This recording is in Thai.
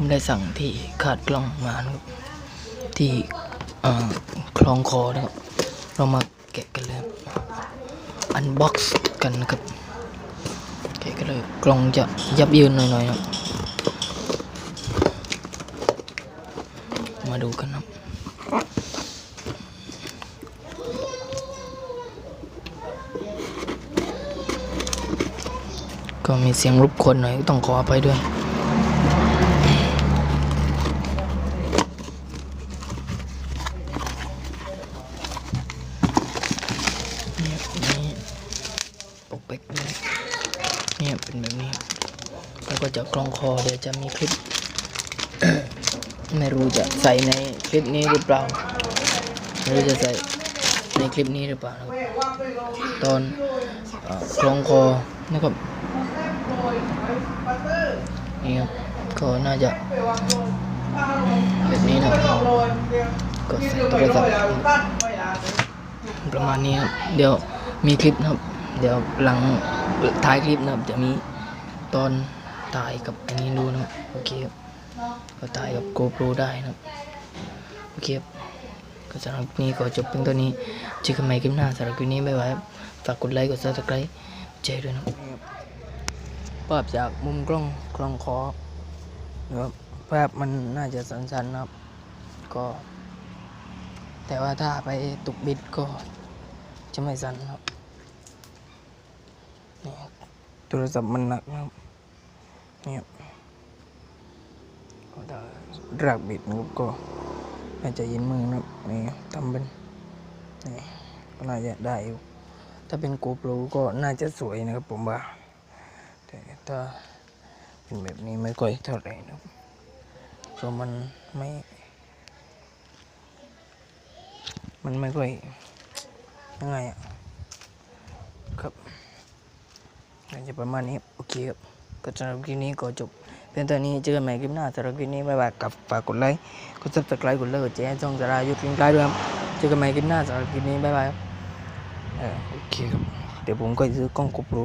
ผมได้สั่งที่ขาดกล้องมานะครับ ที่คลองคอนะครับ เรามาแกะกันเลยอันบ็อกซ์กันนะครับแกะกันเลยกล่องจะยับเยินหน่อยๆนะมาดูกันนะครับก็มีเสียงรบกวนหน่อยต้องขออภัยด้วยนี่ปก เป๊กนี่เนี่ยเป็นแบบนี้ แล้วก็จะกล้องคอเดี๋ยวจะมีคลิป ไม่รู้จะใส่ในคลิปนี้หรือเปล่าไม่รู้จะใส่ในคลิปนี้หรือเปล่าตอนเอ่อกล้องคอนะครับนี่ครับก็น่าจะแบบนี้นะครับก็ใส่โทรศัพท์ประมาณนี้ครับเดี๋ยวมีคลิปนะครับ เดี๋ยวหลังท้ายคลิปนะครับจะมีตอนถ่ายกับอันนี้ดูนะครับโอเคครับก็ถ่ายกับ GoPro ได้นะครับโอเคครับก็สำหรับนี้ก็จบเพียงเท่านี้เจอกันใหม่คลิปหน้าสำหรับคลิปนี้บ๊ายบายฝากกดไลค์กด subscribe แชร์ด้วยนะครับภาพจากมุมกล้องกล้องคอนะครับภาพมันน่าจะสั้นๆนะครับ ก็ แต่ว่าถ้าไปตุกบิดก็จะไม่สั่นครับ นี่ครับโทรศัพท์มันหนักนะครับนี่ครับก็ถ้ารากบิดนะครับก็น่าจะเย็นมือนะครับนี่ทำเป็นนี่ก็น่าจะได้อยู่ถ้าเป็น GoPro ก็น่าจะสวยนะครับผมว่าแต่ถ้าเป็นแบบนี้ไม่ค่อยเท่าไหร่นะครับเพราะมันไม่ มันไม่ค่อยยังไงอะครับ น่าจะประมาณนี้โอเคครับก็สำหรับคลิปนี้ก็จบเพียงเท่านี้เจอกันใหม่คลิปหน้าสำหรับคลิปนี้บ๊ายบายกับฝากกดไลค์กดซับสไครต์กดเลิกกดแชร์ช่องสารายุทธลิงไล่ด้วยครับเจอกันใหม่คลิปหน้าสำหรับคลิปนี้บ๊ายบายเออโอเคครับเดี๋ยวผมก็จะซื้อกล้องกบรู